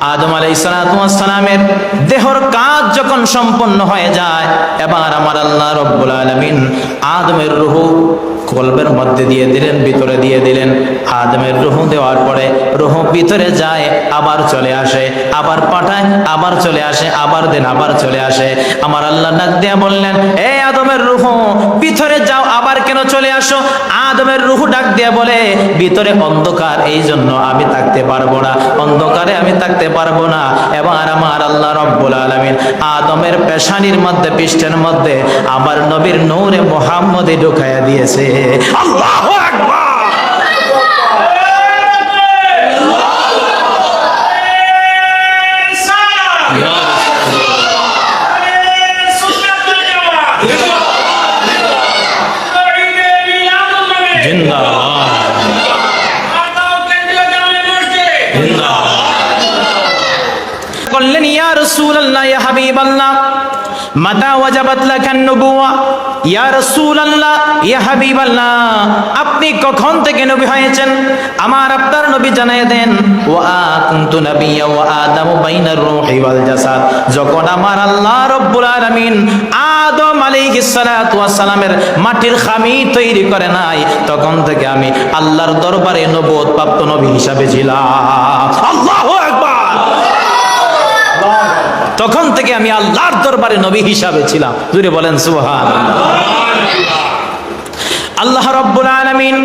আদম আলাই সালাতামের দেহর কাজ যখন সম্পন্ন হয়ে যায়, এবার আমার আল্লাহ রব্বুল আলমিন আদমের রুহু কলবের মধ্যে দিয়ে দিলেন, ভিতরে দিয়ে দিলেন। আদমের রুহু দেওয়ার পরে রুহু ভিতরে যায়, আবার চলে আসে, আবার পাঠায়, আবার চলে আসে, আবার দেন, আবার চলে আসে। আমার আল্লাহ ডাক দিয়া বললেন, এ আদমের রুহ, ভিতরে যাও, আবার কেন চলে আসো? আদমের রুহু ডাক দিয়া বলে, ভিতরে অন্ধকার এই জন্য আমি থাকতে পারব না। অন্ধকারে আমি থাকতে পারব না। এবার আমার আল্লাহ রব্বুল আলমিন আদমের পেশানির মধ্যে, পৃষ্ঠের মধ্যে আমার নবীর নৌরে মোহাম্মদে ঢুকাইয়া দিয়েছে। আল্লাহ করলেন ইয়া রাসূলুল্লাহ ইয়া হাবিবাল্লাহ। মাতা নবুওয়া। ইয়া হাবিবাল্লাহ, আপনি কখন থেকে নবী হয়েছেন? আমার আপনার নবী জানায় দেন রূহি ওয়াল জাসাদ। যখন আমার আল্লাহ রব্বুল আলামিন আদম আলাইহিস মাটির খামি তৈরি করে নাই, তখন থেকে আমি আল্লাহর দরবারে নবুয়ত প্রাপ্ত নবী হিসাবে ছিলাম। আল্লাহু তখন থেকে আমি আল্লাহর দরবারে নবী হিসাবে ছিলাম। জুড়ে বলেন সুবহান আল্লাহ রব্বুল আলামিন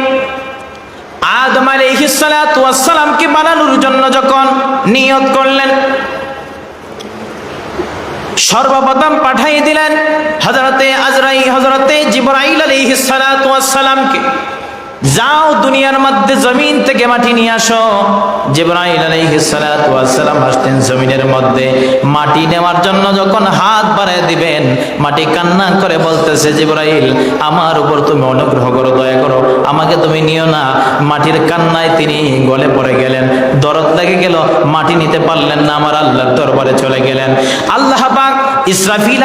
আদম আলাইহিস সালাতু ওয়াস বানানোর জন্য যখন নিয়ত করলেন, সর্বপ্রথম পাঠাই দিলেন হযরতে আজরাই হযরতে জিবরাইল আলাইহিস সালাতু ওয়াস সালামকে। যাও দুনিয়ার মধ্যে জমিন থেকে মাটি নিয়ে আসো। জিবরাইল সালাম আসতেন জমিনের মধ্যে। মাটি নেওয়ার জন্য যখন হাত বাড়ায় দিবেন, মাটি কান্না করে বলতেছে, জিবরাইল, আমার উপর তুমি অনুগ্রহ করো, দয়া করো, আমাকে তুমি নিও না। মাটির কান্নায় তিনি গলে পড়ে গেলেন। দরদ লেগে গেল, মাটি নিতে পারলেন না, আমার আল্লাহর দরবারে চলে গেলেন। আল্লাহ পাক ইসরাফিল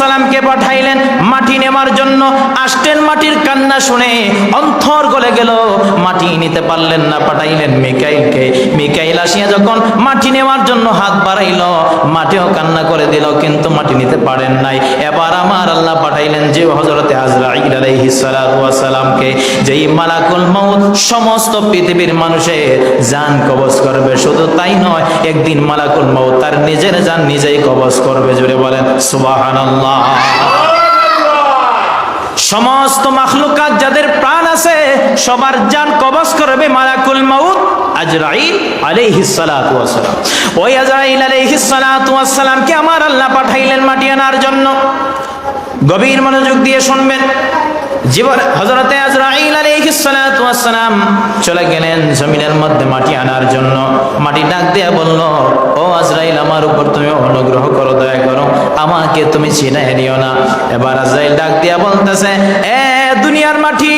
সালামকে পাঠাইলেন। মাটি নেওয়ার জন্য আসতেন, মাটির কান্না শুনে অন্তর গলে গেল। মাটি নিতে পারলেন না, পাঠাইলেন মিকাইলকে। মিকাইল আসিয়া যখন মাটি নেওয়ার জন্য হাত বাড়াইল, মাটিও কান্না করে দিল, কিন্তু মাটি নিতে পারেন নাই। এবার আমার আল্লাহ পাঠাইলেন যে হজরতে আজরাইল আলাইহিস সালামকে যেই মালাকুল মউত সমস্ত পৃথিবীর মানুষের জান কবজ করবে। শুধু তাই নয়, একদিন মালাকুল মউত তার নিজের জান নিজেই কবজ করবে জুড়ে বলেন, সুবহানাল্লাহ। সমস্ত মাখলুকাত যাদের প্রাণ আছে, সবার যান কবজ করবে মালাকুল মাউত আজরাইল আলাইহিস সালাতু ওয়াস সালাম ওই আজরাইল আলাইহিস সালাতু ওয়াস সালামকে আমার আল্লাহ পাঠাইলেন মাটি আনার জন্য? গভীর মনোযোগ দিয়ে শুনবেন। জীবন হযরতে আজরাইল আলাইহিস সালাতু ওয়াস চলে গেলেন জমিনের মধ্যে মাটি আনার জন্য। মাটি ডাক দিয়ে বলল, ও আজরাইল, আমার উপর তুমি অনুগ্রহ করো, দয়া করো, আমাকে তুমি চিনাই নিও না। এবার আজরাইল ডাক দিয়া বলতেছে, এ দুনিয়ার মাটি,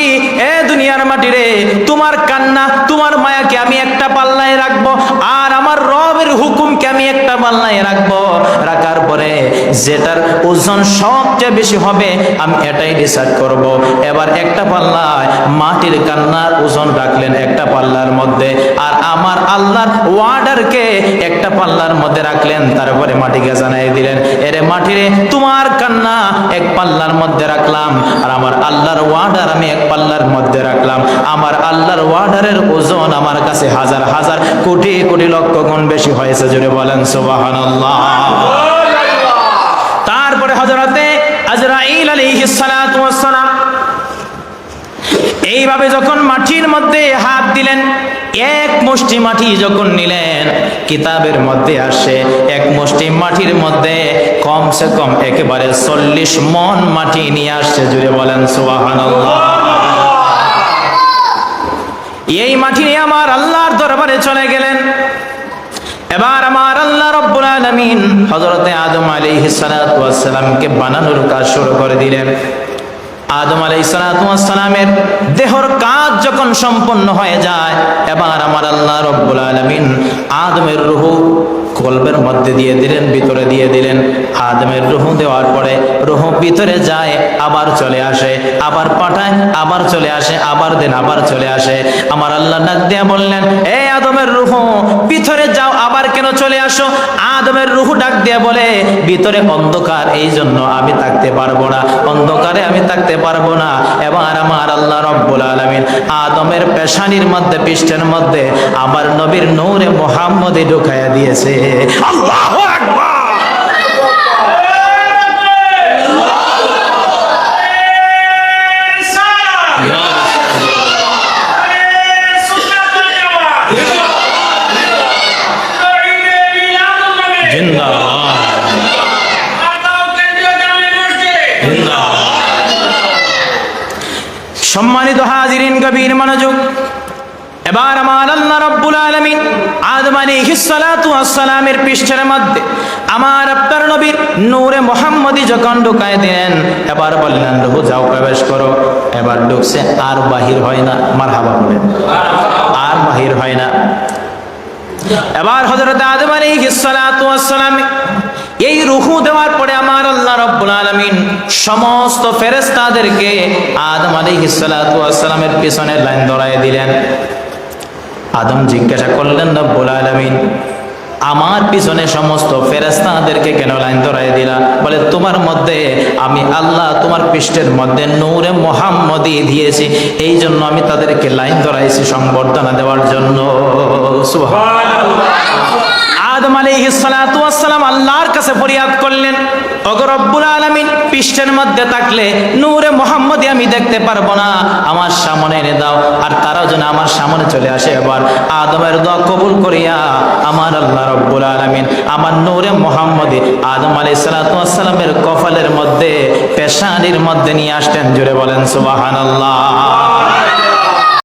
এ দুনিয়ার মাটি রে, তোমার কান্না, তোমার মায়াকে আমি একটা পাল্লায় রাখব, আর আমার রবের হুকুমকে আমি একটা পাল্লায় রাখব। রাখার পরে যেটার ওজন সবচেয়ে বেশি হবে, আমি এটাই ডিসাইড করব। এবার একটা পাল্লায় মাটির কান্নার ওজন রাখলেন একটা পাল্লার মধ্যে, আর আমার আল্লাহর ওয়ার্ডারকে একটা পাল্লার মধ্যে রাখলেন, তারপরে মাটিকে জানাই দিলেন। এরে মাটিরে তোমার কান্না এক পাল্লার মধ্যে রাখলাম, আর আমার আল্লাহর ওয়ার্ডার আমি এক পাল্লার মধ্যে রাখলাম। আমার আল্লাহর ওয়ার্ডারের ওজন আমার কাছে হাজার হাজার কোটি কোটি লক্ষ গুণ বেশি হয়েছে জুড়ে বলেন, সুবহানাল্লাহ। তারপরে হযরতে আজরাইল আলাইহিস সালাতু এইভাবে যখন মাটির মধ্যে হাত দিলেন, এক মুষ্টি মাটি যখন নিলেন, কিতাবের মধ্যে আসে, এক মুষ্টি মাটির মধ্যে কমসে কম একেবারে চল্লিশ মন মাটি নিয়ে আসছে জুড়ে বলেন, সুবহানাল্লাহ। এই মাটি নিয়ে আমার আল্লাহর দরবারে চলে গেলেন। এবার আমার আল্লাহ রব্বুল আলামিন হযরতে আদম আলাইহিস সালাতু ওয়াস সালামকে বানানোর কাজ শুরু করে দিলেন। আদম আলাইহিস সালাতু ওয়াস সালামের দেহর কাজ যখন সম্পন্ন হয়ে যায়, এবার আমার আল্লাহ রব্বুল আলামিন আদমের রূহ কলবের মধ্যে দিয়ে দিলেন, ভিতরে দিয়ে দিলেন। আদমের রুহু দেওয়ার পরে রুহু ভিতরে যায়, আবার চলে আসে, আবার পাঠায়, আবার চলে আসে, আবার দেন, আবার চলে আসে। আমার আল্লাহ ডাক দিয়া বললেন, এ আদমের রুহু, ভিতরে যাও, আবার কেন চলে আসো? আদমের রুহু ডাক দিয়া বলে, ভিতরে অন্ধকার এই জন্য আমি থাকতে পারব না। অন্ধকারে আমি থাকতে পারব না। এবার আমার আল্লাহ রব্বুল আলমিন আদমের পেশানির মধ্যে, পৃষ্ঠের মধ্যে, আমার নবীর নূরে মোহাম্মদে ঢুকাইয়া দিয়েছে। আল্লাহ জিন্দাবাদ। সম্মানিত হাজিরিন কবির মনোযোগ এবার আমার আল্লাহ রব্বুল আলামিন আদম আলাইহিস সালাতু ওয়াস পৃষ্ঠের মধ্যে আমার আপনার নবীর নূরে মোহাম্মদী যখন ঢুকায় দিলেন এবার বললেন, রহু, যাও প্রবেশ করো। এবার ঢুকছে, আর বাহির হয় না। মারহাবা বলেন, আর বাহির হয় না। এবার হযরত আদম আলাইহিস সালাতু ওয়াস এই রুহু দেওয়ার পরে আমার আল্লাহ রব্বুল আলামিন সমস্ত ফেরেস্তাদেরকে আদম আলাইহিস সালাতু ওয়াস সালামের পিছনে লাইন ধরায় দিলেন। আদম জিজ্ঞাসা করলেন, রব্বুল আলামিন, আমার পিছনে সমস্ত ফেরেস্তাদেরকে কেন লাইন ধরাই দিলা? বলে, তোমার মধ্যে আমি আল্লাহ তোমার পৃষ্ঠের মধ্যে নূরে মোহাম্মদি দিয়েছি। এই জন্য আমি তাদেরকে লাইন ধরাইছি সংবর্ধনা দেওয়ার জন্য। সুবহানাল্লাহ। আদম আলাইহিস সালাতু ওয়াস সালাম আল্লাহর কাছে ফরিয়াদ করলেন, ওগো রব্বুল আলামিন, পৃষ্ঠের মধ্যে থাকলে নূরে মোহাম্মদী আমি দেখতে পারব না। আমার সামনে এনে দাও, আর তারাও যেন আমার সামনে চলে আসে এবার। আদমের দোয়া কবুল করিয়া, আমার আল্লাহ রব্বুল আলামিন, আমার নূরে মোহাম্মদী আদম আলাইহিস সালাতু ওয়াস সালামের কপালের মধ্যে, পেশানির মধ্যে নিয়ে আসতেন। জুড়ে বলেন, সুবহানাল্লাহ।